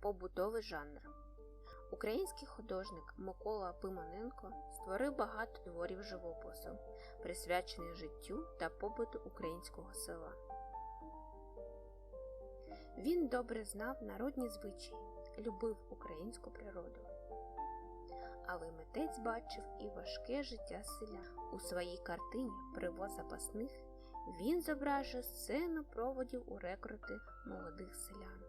Побутовий жанр. Український художник Микола Пимоненко створив багато творів живопису, присвячених життю та побуту українського села. Він добре знав народні звичаї, любив українську природу. Але митець бачив і важке життя селян. У своїй картині Привоз запасних він зображує сцену проводів у рекрути молодих селян.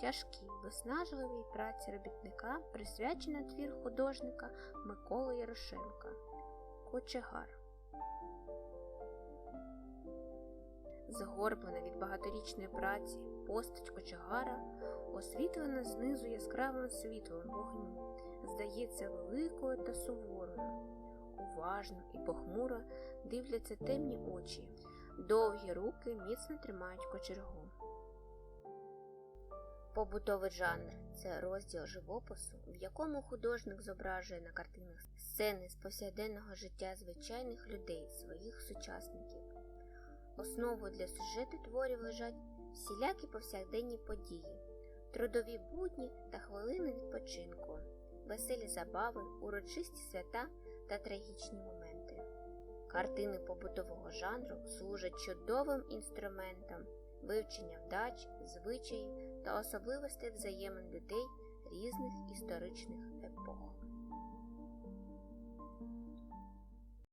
Тяжкій, виснажливій праці робітника присвячена твір художника Миколи Ярошенка Кочегар. Згорблена від багаторічної праці постать кочегара освітлена знизу яскравим світлом вогню, здається великою та суворою. Уважно і похмуро дивляться темні очі, довгі руки міцно тримають кочергу. Побутовий жанр це розділ живопису, в якому художник зображує на картинах сцени з повсякденного життя звичайних людей, своїх сучасників. Основою для сюжету творів лежать всілякі повсякденні події, трудові будні та хвилини відпочинку, веселі забави, урочисті свята та трагічні моменти. Картини побутового жанру служать чудовим інструментом вивчення вдач, звичаїв та особливостей взаємин людей різних історичних епох.